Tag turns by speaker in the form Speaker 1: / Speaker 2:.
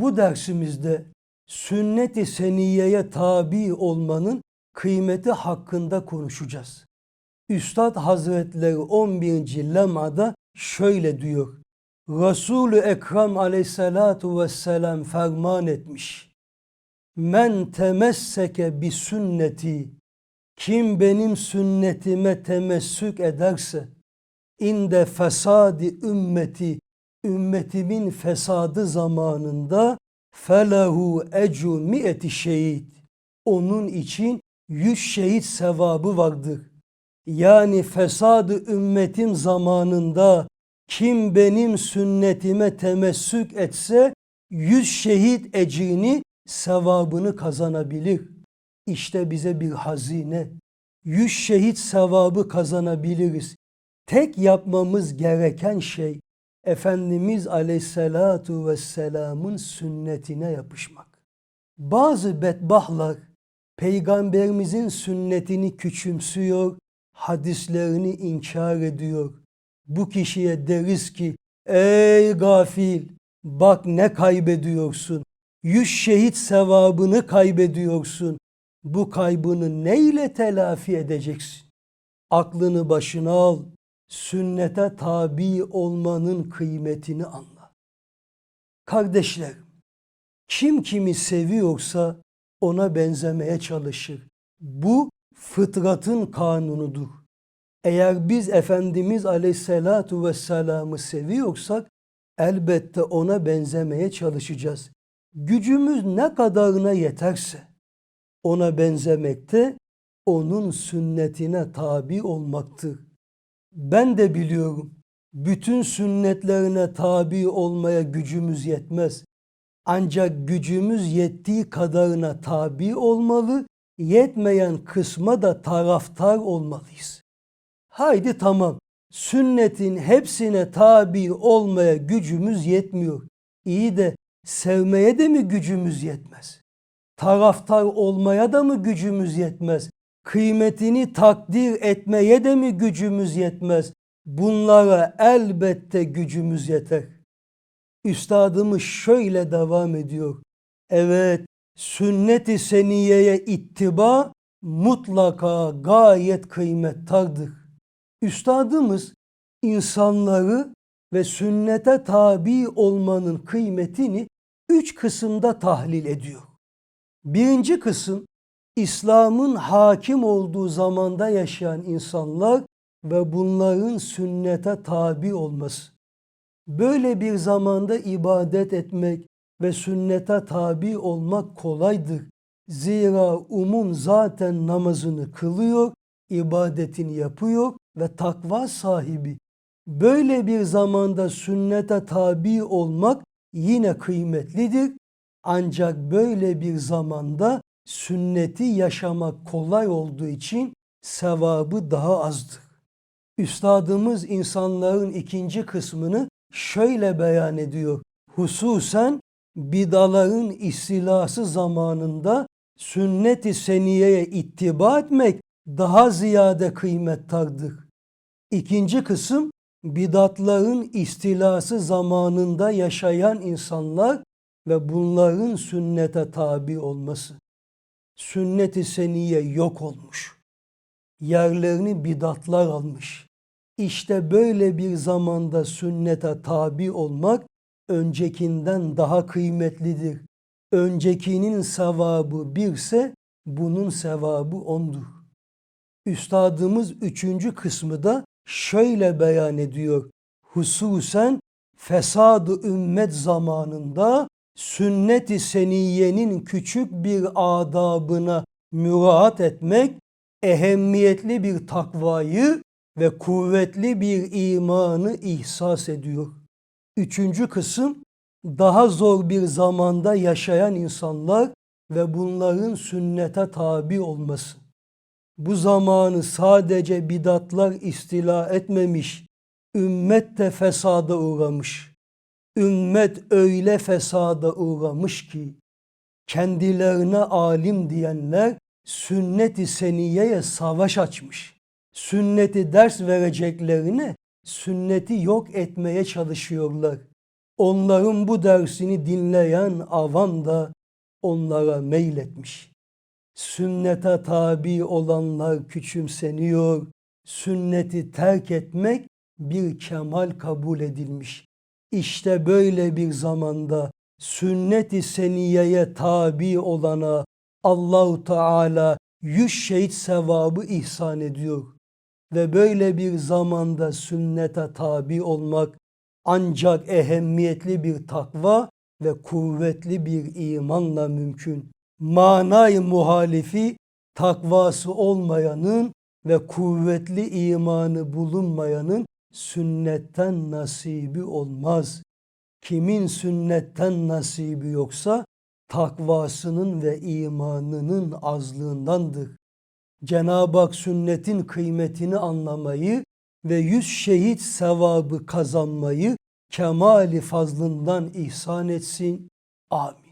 Speaker 1: Bu dersimizde sünnet-i seniyeye tabi olmanın kıymeti hakkında konuşacağız. Üstad Hazretleri 11. lemada şöyle diyor. Resul-ü Ekrem aleyhissalatu vesselam ferman etmiş. Men temesseke bi sünneti kim benim sünnetime temessük ederse inde fesadi ümmeti ümmetimin fesadı zamanında felehu ecu mi'eti şehit onun için yüz şehit sevabı vardır. Yani fesadı ümmetim zamanında kim benim sünnetime temessük etse yüz şehit ecrini sevabını kazanabilir. İşte bize bir hazine. Yüz şehit sevabı kazanabiliriz. Tek yapmamız gereken şey Efendimiz Aleyhisselatu Vesselam'ın sünnetine yapışmak. Bazı bedbahlar peygamberimizin sünnetini küçümsüyor, hadislerini inkar ediyor. Bu kişiye deriz ki ey gafil bak ne kaybediyorsun. Yüz şehit sevabını kaybediyorsun. Bu kaybını neyle telafi edeceksin? Aklını başına al. Sünnete tabi olmanın kıymetini anla. Kardeşlerim, kim kimi seviyorsa ona benzemeye çalışır. Bu fıtratın kanunudur. Eğer biz Efendimiz Aleyhisselatu Vesselam'ı seviyorsak elbette ona benzemeye çalışacağız. Gücümüz ne kadarına yeterse ona benzemekte onun sünnetine tabi olmaktır. Ben de biliyorum bütün sünnetlerine tabi olmaya gücümüz yetmez. Ancak gücümüz yettiği kadarına tabi olmalı, yetmeyen kısma da taraftar olmalıyız. Haydi tamam, sünnetin hepsine tabi olmaya gücümüz yetmiyor. İyi de sevmeye de mi gücümüz yetmez? Taraftar olmaya da mı gücümüz yetmez? Kıymetini takdir etmeye de mi gücümüz yetmez? Bunlara elbette gücümüz yeter. Üstadımız şöyle devam ediyor. Evet, sünnet-i seniyeye ittiba mutlaka gayet kıymettardır. Üstadımız insanları ve sünnete tabi olmanın kıymetini üç kısımda tahlil ediyor. Birinci kısım İslam'ın hakim olduğu zamanda yaşayan insanlar ve bunların sünnete tabi olması. Böyle bir zamanda ibadet etmek ve sünnete tabi olmak kolaydır. Zira umum zaten namazını kılıyor, ibadetini yapıyor ve takva sahibi. Böyle bir zamanda sünnete tabi olmak yine kıymetlidir. Ancak böyle bir zamanda sünneti yaşamak kolay olduğu için sevabı daha azdır. Üstadımız insanların ikinci kısmını şöyle beyan ediyor. Hususen bidaların istilası zamanında sünnet-i seniyeye ittiba etmek daha ziyade kıymettardır. İkinci kısım bidatların istilası zamanında yaşayan insanlar ve bunların sünnete tabi olması. Sünnet-i seniye yok olmuş. Yerlerini bidatlar almış. İşte böyle bir zamanda sünnete tabi olmak öncekinden daha kıymetlidir. Öncekinin sevabı birse bunun sevabı ondur. Üstadımız üçüncü kısmı da şöyle beyan ediyor. Hususen fesadı ümmet zamanında sünnet-i seniyenin küçük bir adabına müraat etmek ehemmiyetli bir takvayı ve kuvvetli bir imanı ihsas ediyor. Üçüncü kısım daha zor bir zamanda yaşayan insanlar ve bunların sünnete tabi olması. Bu zamanı sadece bidatlar istila etmemiş, ümmet de fesada uğramış. Ümmet öyle fesada uğramış ki kendilerine alim diyenler sünnet-i seniyeye savaş açmış. Sünneti ders vereceklerine sünneti yok etmeye çalışıyorlar. Onların bu dersini dinleyen avam da onlara meyletmiş. Sünnete tabi olanlar küçümseniyor, sünneti terk etmek bir kemal kabul edilmiş. İşte böyle bir zamanda sünnet-i seniyeye tabi olana Allahu Teala yüz şehit sevabı ihsan ediyor. Ve böyle bir zamanda sünnete tabi olmak ancak ehemmiyetli bir takva ve kuvvetli bir imanla mümkün. Manay muhalifi takvası olmayanın ve kuvvetli imanı bulunmayanın sünnetten nasibi olmaz. Kimin sünnetten nasibi yoksa takvasının ve imanının azlığındandır. Cenab-ı Hak sünnetin kıymetini anlamayı ve yüz şehit sevabı kazanmayı kemali fazlından ihsan etsin. Amin.